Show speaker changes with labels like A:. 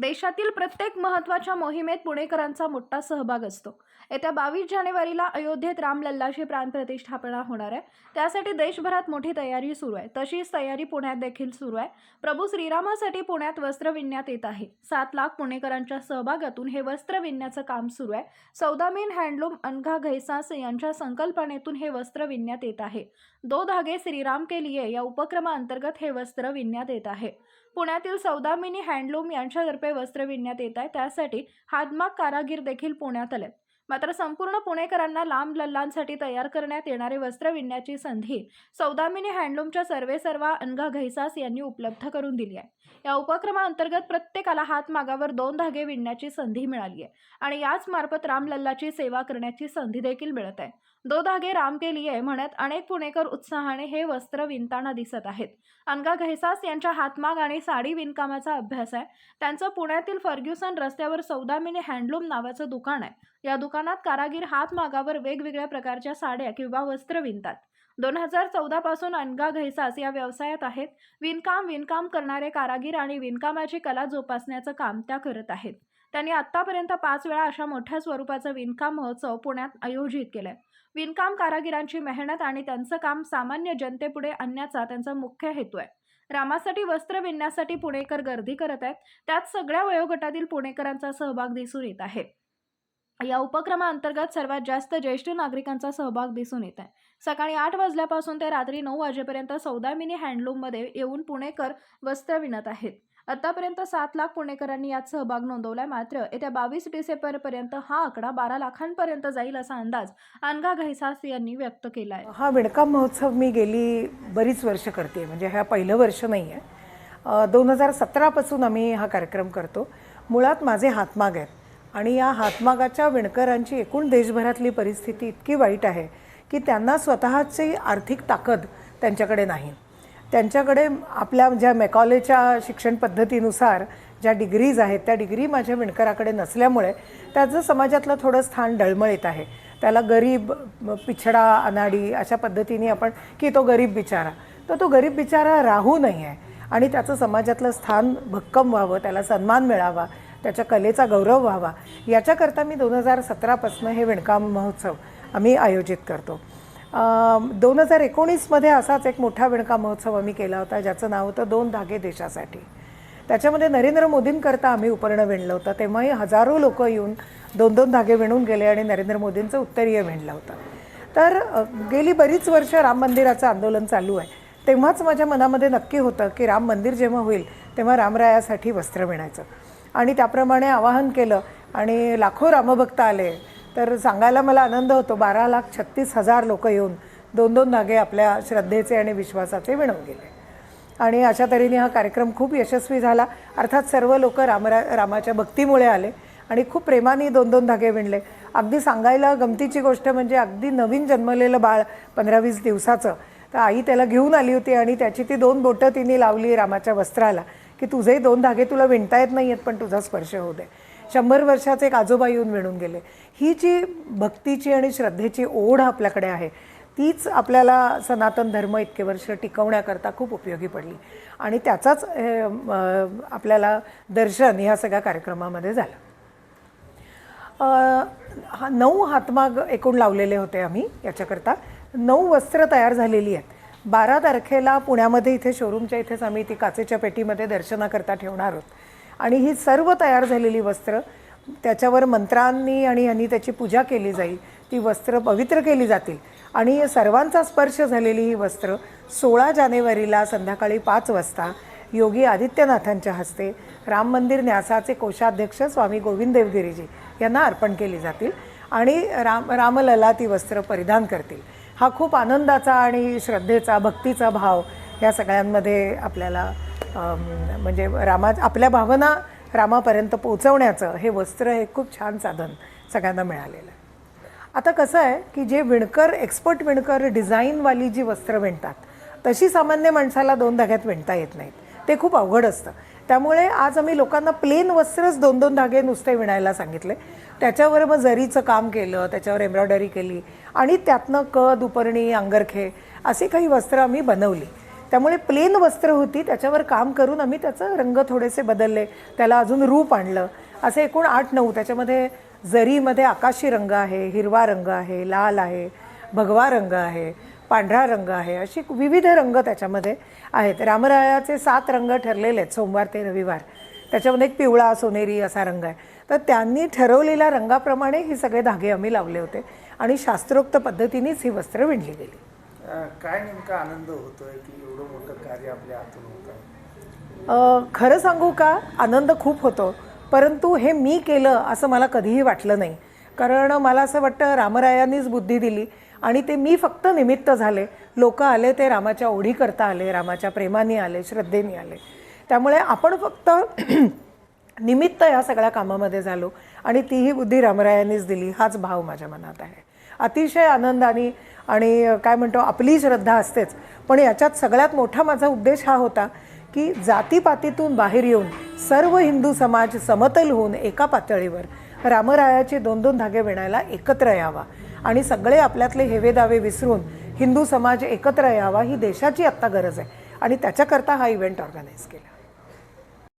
A: देशातील प्रत्येक महत्त्वाच्या मोहिमेत पुणेकरांचा मोठा सहभाग असतो. येत्या बावीस जानेवारीला अयोध्येत रामलल्लाची प्राणप्रतिष्ठापना होणार आहे. त्यासाठी देशभरात मोठी तयारी सुरू आहे. तशीच तयारी पुण्यात देखील सुरू आहे. प्रभू श्रीरामासाठी पुण्यात वस्त्र विणण्यात येत आहे. सात लाख पुणेकरांच्या सहभागातून हे वस्त्र विणण्याचं काम सुरू आहे. सौदामीन हँडलूम अनघा घैसास यांच्या संकल्पनेतून हे वस्त्र विणण्यात येत आहे. दो धागे श्रीराम के लिए या उपक्रमाअंतर्गत हे वस्त्र विणण्यात येत आहे. पुण्यातील सौदामिनी हँडलूम यांच्यातर्फे वस्त्र विणण्यात येत आहे. त्यासाठी हातमाग कारागीर देखील पुण्यात आले मात्र संपूर्ण पुणेकरांना लांब लल्लांसाठी तयार करण्यात येणारे वस्त्र विणण्याची संधी सौदामिनी हँडलूमच्या सर्वे सर्वा अनघा घैसास यांनी उपलब्ध करून दिली आहे. या उपक्रमाअंतर्गत प्रत्येकाला हातमागावर दोन धागे विणण्याची संधी मिळाली आहे आणि याच मार्फत रामलल्लाची सेवा करण्याची संधी देखील मिळत आहे. दो धागे राम के लिए म्हणत अनेक पुणेकर उत्साहाने हे वस्त्र विणताना दिसत आहेत. अनगा घैसास यांच्या हातमाग आणि साडी विणकामाचा अभ्यास आहे. त्यांचं पुण्यातील फर्ग्युसन रस्त्यावर सौदामिनी हँडलूम नावाचं दुकान आहे. या दुकानात कारागीर हातमागावर वेगवेगळ्या प्रकारच्या साड्या किंवा वस्त्र विणतात. दोन हजार चौदा पासून अनगा घैसास या व्यवसायात आहेत. विणकाम विणकाम करणारे कारागीर आणि विणकामाची कला जोपासण्याचं काम त्या करत आहेत. त्यांनी आत्तापर्यंत पाच वेळा अशा मोठ्या स्वरूपाचा विणकाम महोत्सव पुण्यात आयोजित केलाय. विणकाम कारागिरांची मेहनत आणि त्यांचं काम सामान्य जनतेपुढे आणण्याचा त्यांचा मुख्य हेतू आहे. रामासाठी वस्त्र विणण्यासाठी पुणेकर गर्दी करत आहेत. त्यात सगळ्या वयोगटातील पुणेकरांचा सहभाग दिसून येत आहे. या उपक्रमाअंतर्गत सर्वात जास्त ज्येष्ठ नागरिकांचा सहभाग दिसून येत आहे. सकाळी आठ वाजल्यापासून ते रात्री नऊ वाजेपर्यंत सौदामिनी हँडलूममध्ये येऊन पुणेकर वस्त्र विणत आहेत. आतापर्यंत सात लाख पुणेकरांनी यात सहभाग नोंदवलाय. मात्र येत्या बावीस डिसेंबरपर्यंत हा आकडा बारा लाखांपर्यंत जाईल असा अंदाज अनघा घैसास यांनी व्यक्त केला आहे
B: हा विणकाम महोत्सव मी गेली बरीच वर्ष करते म्हणजे हा पहिलं वर्ष नाही आहे दोन हजार सतरापासून आम्ही हा कार्यक्रम करतो. मुळात माझे हातमाग आहेत. आणि या हातमागाच्या विणकरांची एकूण देशभरातली परिस्थिती इतकी वाईट आहे की त्यांना स्वतःची आर्थिक ताकद त्यांच्याकडे नाही. त्यांच्याकडे आपल्या ज्या मेकॉलेच्या शिक्षण पद्धतीनुसार ज्या डिग्रीज आहेत त्या डिग्री माझ्या विणकराकडे नसल्यामुळे त्याचं समाजातलं थोडं स्थान डळमळीत आहे. त्याला गरीब पिछडा अनाडी अशा पद्धतीने आपण की तो गरीब बिचारा तर तो गरीब बिचारा राहू नाही आहे आणि त्याचं समाजातलं स्थान भक्कम व्हावं त्याला सन्मान मिळावा त्याच्या कलेचा गौरव व्हावा. याच्याकरता मी दोन हजार सतरापासून हे विणकाम महोत्सव आम्ही आयोजित करतो. दोन हजार एकोणीसमध्ये असाच एक मोठा विणकाम महोत्सव आम्ही केला होता ज्याचं नाव होतं दोन धागे देशासाठी. त्याच्यामध्ये नरेंद्र मोदींकरता आम्ही उपरणं विणलं होतं. तेव्हाही हजारो लोक येऊन दोन दोन धागे विणून गेले आणि नरेंद्र मोदींचं उत्तरीय विणलं होतं. तर गेली बरीच वर्ष राम मंदिराचं आंदोलन चालू आहे. तेव्हाच माझ्या मनामध्ये नक्की होतं की राम मंदिर जेव्हा होईल तेव्हा रामरायासाठी वस्त्र विणायचं. आणि त्याप्रमाणे आवाहन केलं आणि लाखो रामभक्त आले. तर सांगायला मला आनंद होतो. बारा लाख छत्तीस हजार लोक येऊन दोन दोन धागे आपल्या श्रद्धेचे आणि विश्वासाचे विणून गेले. आणि अशा तऱ्हेने हा कार्यक्रम खूप यशस्वी झाला. अर्थात सर्व लोक रामरा रामाच्या भक्तीमुळे आले आणि खूप प्रेमाने दोन दोन धागे विणले. अगदी सांगायला गमतीची गोष्ट म्हणजे अगदी नवीन जन्मलेलं बाळ पंधरा वीस दिवसाचं. तर आई त्याला घेऊन आली होती आणि त्याची ती दोन बोटं तिने लावली रामाच्या वस्त्राला. की तुझेही दोन धागे तुला विणता येत नाही आहेत पण तुझा स्पर्श होऊ दे. शंभर वर्षाचे एक आजोबा येऊन विणून गेले. ही जी भक्तीची आणि श्रद्धेची ओढ आपल्याकडे आहे तीच आपल्याला सनातन धर्म इतके वर्ष टिकवण्याकरता खूप उपयोगी पडली. आणि त्याचाच हे, आपल्याला दर्शन ह्या सगळ्या कार्यक्रमामध्ये झालं. हा नऊ हातमाग एकूण लावलेले होते आम्ही याच्याकरता. नऊ वस्त्र तयार झालेली आहेत. बारा तारखेला पुण्यामध्ये इथे शोरूमच्या इथेच आम्ही ती काचेच्या पेटीमध्ये दर्शनाकरता ठेवणार आहोत. आणि ही सर्व तयार झालेली वस्त्र त्याच्यावर मंत्रांनी आणि यांनी त्याची पूजा केली जाईल ती वस्त्र पवित्र केली जातील. आणि सर्वांचा स्पर्श झालेली ही वस्त्र सोळा जानेवारीला संध्याकाळी पाच वाजता योगी आदित्यनाथांच्या हस्ते राम मंदिर न्यासाचे कोषाध्यक्ष स्वामी गोविंद देवगिरीजी यांना अर्पण केली जातील आणि राम रामलला ती वस्त्र परिधान करतील. हा खूप आनंदाचा आणि श्रद्धेचा भक्तीचा भाव या सगळ्यांमध्ये आपल्याला म्हणजे रामा आपल्या भावना रामापर्यंत पोचवण्याचं हे वस्त्र हे खूप छान साधन सगळ्यांना मिळालेलं आहे. आता कसं आहे की जे विणकर एक्सपर्ट विणकर डिझाईनवाली जी वस्त्र विणतात तशी सामान्य माणसाला दोन धाग्यात विणता येत नाहीत. ते खूप अवघड असतं. त्यामुळे आज आम्ही लोकांना प्लेन वस्त्रच दोन दोन धागे नुसते विणायला सांगितले. त्याच्यावर मग जरीचं काम केलं त्याच्यावर एम्ब्रॉयडरी केली आणि त्यातनं कद उपरणी अंगरखे अशी काही वस्त्र आम्ही बनवली. त्यामुळे प्लेन वस्त्र होती त्याच्यावर काम करून आम्ही त्याचं रंग थोडेसे बदलले त्याला अजून रूप आणलं. असे एकूण आठ नऊ त्याच्यामध्ये जरीमध्ये आकाशी रंग आहे हिरवा रंग आहे लाल आहे भगवा रंग आहे. पांढरा रंग आहे. अशी विविध रंग त्याच्यामध्ये आहेत. रामरायाचे सात रंग ठरलेले आहेत सोमवार ते रविवार. त्याच्यामध्ये एक पिवळा सोनेरी असा रंग आहे. तर त्यांनी ठरवलेल्या रंगाप्रमाणे हे सगळे धागे आम्ही लावले होते आणि शास्त्रोक्त पद्धतीनेच ही वस्त्र विणली गेली.
C: काय नेमका आनंद होतोय की एवढं मोठं कार्य आपल्या हातून होत
B: खरं सांगू का? आनंद खूप होतो. परंतु हे मी केलं असं मला कधीही वाटलं नाही. कारण मला असं वाटतं रामरायांनीच बुद्धी दिली. आणि ते मी फक्त निमित्त झाले. लोक आले ते रामाच्या ओढी करता आले रामाच्या प्रेमाने आले श्रद्धेने आले. त्यामुळे आपण फक्त निमित्त या सगळ्या कामामध्ये झालो आणि तीही बुद्धी रामरायांनीच दिली हाच भाव माझ्या मनात आहे. अतिशय आनंदाने आणि काय म्हणतो आपली श्रद्धा असतेच. पण याच्यात सगळ्यात मोठा माझा उद्देश हा होता की जातीपातीतून बाहेर येऊन सर्व हिंदू समाज समतल होऊन एका पातळीवर रामरायाचे दोन दोन धागे विणायला एकत्र यावा. आणि सगळे आपल्यातले हेवेदावे विसरून हिंदू समाज एकत्र यावा ही देशाची आत्ता गरज आहे. आणि त्याच्याकरता हा इव्हेंट ऑर्गनाईज केला.